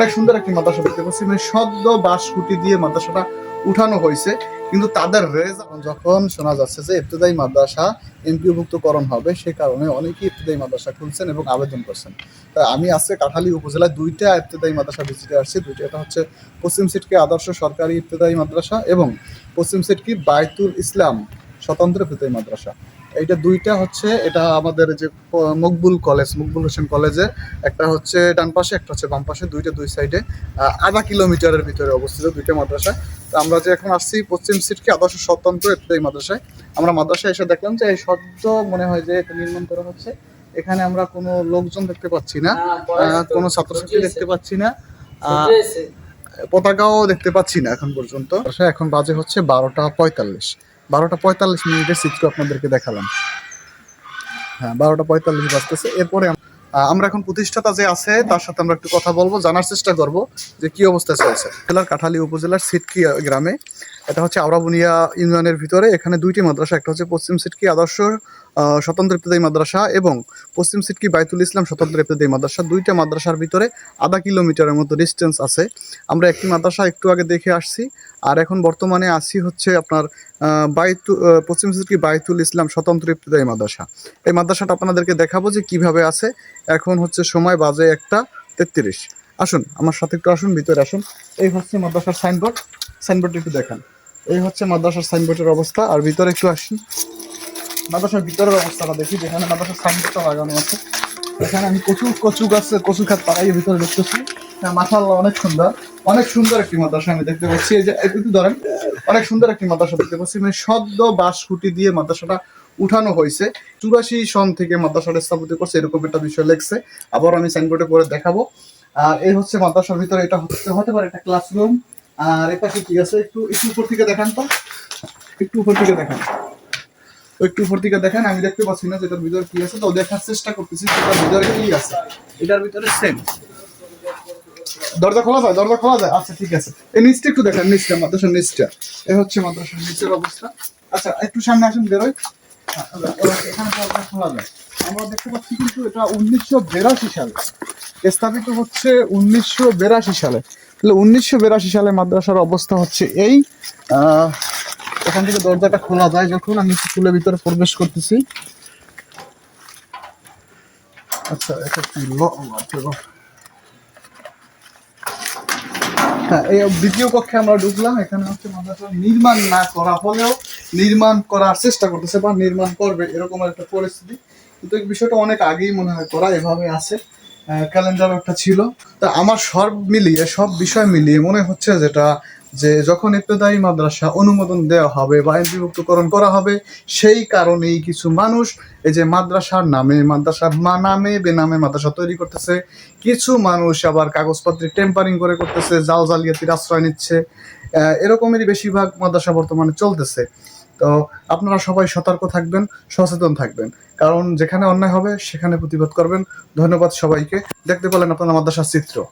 অনেক সুন্দর একটি মাদ্রাসা দেখতে পাচ্ছি মানে সদ্য বাঁশ খুঁটি দিয়ে মাদ্রাসাটা উঠানো হয়েছে, কিন্তু তাদের রেজাল্ট যখন শোনা যাচ্ছে যে ইবতদায়ী মাদ্রাসা এমপিওভুক্তকরণ হবে, সে কারণে অনেকেই ইবতদায়ী মাদ্রাসা খুলছেন এবং আবেদন করছেন। তা আমি আজকে কাঠালী উপজেলায় দুইটা ইবতদায়ী মাদ্রাসা ভিজিটে আসছি। দুইটা, এটা হচ্ছে পশ্চিম সিটকি আদর্শ সরকারি ইবতদায়ী মাদ্রাসা এবং পশ্চিম সিটকি বায়তুল ইসলাম স্বতন্ত্র ইবতদায়ী মাদ্রাসা। এইটা দুইটা হচ্ছে এটা আমাদের যে মকবুল কলেজ মকবুল হোসেন কলেজে। একটা হচ্ছে ডান পাশে একটা হচ্ছে বাম পাশে দুইটা দুই সাইডে আধা কিলোমিটারের ভিতরে অবস্থিত দুইটা মাদ্রাসা তো আমরা যে এখন আসছি পশ্চিম সিটকে আদর্শ স্বতন্ত্র ইবতদায়ী মাদ্রাসায়। আমরা মাদ্রাসায় এসে দেখলাম যে এই সদ্য মনে হয় যে এটা নির্মাণ করা হচ্ছে। এখানে আমরা কোনো লোকজন দেখতে পাচ্ছি না। কোনো ছাত্রছাত্রী দেখতে পাচ্ছি না। পতাকাও দেখতে পাচ্ছি না এখন পর্যন্ত। এখন বাজে হচ্ছে বারোটা পঁয়তাল্লিশ। বারোটা পঁয়তাল্লিশ মিনিটের চিত্র আপনাদেরকে দেখালাম। হ্যাঁ বারোটা পঁয়তাল্লিশ বাজতেছে। এরপরে আমরা এখন প্রতিষ্ঠাতা যে আছে, তার সাথে আমরা একটু কথা বলব, জানার চেষ্টা করব যে কি অবস্থা চলছে। জেলার কাঠালী উপজেলার সিটকি গ্রামে। এটা হচ্ছে আওড়াবুনিয়া ইউনিয়নের ভিতরে। এখানে দুইটি মাদ্রাসা, একটা হচ্ছে পশ্চিম সিটকি আদর্শ স্বতন্ত্র ইবতদায়ী মাদ্রাসা এবং পশ্চিম সিটকি বাইতুল ইসলাম স্বতন্ত্র ইবতদায়ী মাদ্রাসা। দুইটা মাদ্রাসার ভিতরে আধা কিলোমিটারের মতো ডিস্টেন্স আছে। আমরা একটি মাদ্রাসা একটু আগে দেখে আসছি। আর এখন বর্তমানে আসি হচ্ছে আপনার বাইতু পশ্চিম সিটকি বাইতুল ইসলাম স্বতন্ত্র ইবতদায়ী মাদ্রাসা। এই মাদ্রাসাটা আপনাদেরকে দেখাবো যে কীভাবে আছে। এখন হচ্ছে সময় বাজে একটা তেত্রিশ। আসুন, আমার সাথে একটু আসুন, ভিতরে আসুন। এই হচ্ছে মাদ্রাসার সাইনবোর্ড। সাইনবোর্ড একটু দেখান। এই হচ্ছে মাদ্রাসার সাইনবোর্ডের অবস্থা। আর ভিতরে একটু আসুন। মাদ্রাসার ভিতরের অবস্থাটা দেখি, যেখানে মাদ্রাসার সাইনবোর্ডটা লাগানো আছে। এখানে আমি কচু কচু গাছ, কচু খাত পাড়াই ভিতরে দেখতেছি মাশাআল্লাহ, অনেক সুন্দর। অনেক সুন্দর একটি মাদ্রাসা আমি দেখতে পাচ্ছি। যে একটু ধরেন, অনেক সুন্দর একটি মাদ্রাসা দেখতে পাচ্ছি। মানে সদ্য বাঁশ দিয়ে মাদ্রাসাটা উঠানো হয়েছে। চুরাশি সন থেকে মাদ্রাসাটা স্থাপিত করছে, এরকম একটা বিষয় লেখছে। আবার আমি সাইনবোর্ডে পরে দেখাবো। আর এই হচ্ছে মাদ্রাসার ভিতরে, এটা হচ্ছে হতে পারে একটা ক্লাসরুম আর এটা কি ঠিক আছে? একটু একটু উপর থেকে দেখান তো। একটু উপর থেকে দেখান। একটু উপর থেকে দেখেন, আমি দেখতে পাচ্ছি না যেটার ভিতরে কি আছে। তো দেখার চেষ্টা করতেছি, সেটার ভিতরে কি আছে? এটার ভিতরে সেম দরজা খোলা যায় দরজা খোলা যায়? আচ্ছা ঠিক আছে। এই নিচটা একটু দেখেন নিচটা মাদ্রাসার নিচটা। এই হচ্ছে মাদ্রাসার নিচের অবস্থা। আচ্ছা একটু সামনে আসুন বেরোয় হ্যাঁ, এখানে দরজা খোলা যায়। আমরা দেখতে পাচ্ছি কিন্তু এটা বিরাশি সালে। স্থাপিত হচ্ছে উনিশশো বিরাশি সালে। তাহলে উনিশশো বিরাশি সালে মাদ্রাসার অবস্থা হচ্ছে এই। এখান থেকে দরজাটা খোলা যায় যখন। আমি স্কুলের ভিতরে প্রবেশ করতেছি। আচ্ছা এটা হ্যাঁ এই দ্বিতীয় কক্ষে আমরা ঢুকলাম, এখানে হচ্ছে মাদ্রাসা। নির্মাণ না করা হলেও নির্মাণ করার চেষ্টা করতেছে বা নির্মাণ করবে, এরকম একটা পরিস্থিতি। কিন্তু এই বিষয়টা অনেক আগেই মনে হয় করা, এভাবে আছে। ক্যালেন্ডার একটা ছিল। তা আমার সব মিলিয়ে, সব বিষয় মিলিয়ে মনে হচ্ছে যেটা যে যখন ইবতদায়ী মাদ্রাসা অনুমোদন দেওয়া হবে বা এমপিভুক্তকরণ করা হবে, সেই কারণেই কিছু মানুষ এই যে মাদ্রাসার নামে মাদ্রাসার নামে, বেনামে মাদ্রাসা তৈরি করতেছে। কিছু মানুষ আবার কাগজপত্রে টেম্পারিং করে করতেছে, জাল জালিয়াতির আশ্রয় নিচ্ছে। এরকমেরই বেশিরভাগ মাদ্রাসা বর্তমানে চলতেছে। তো আপনারা সবাই সতর্ক থাকবেন, সচেতন থাকবেন। কারণ যেখানে অন্যায় হবে, সেখানে প্রতিবাদ করবেন। ধন্যবাদ সবাইকে। দেখতে পেলেন আপনারা মাদ্রাসার চিত্র।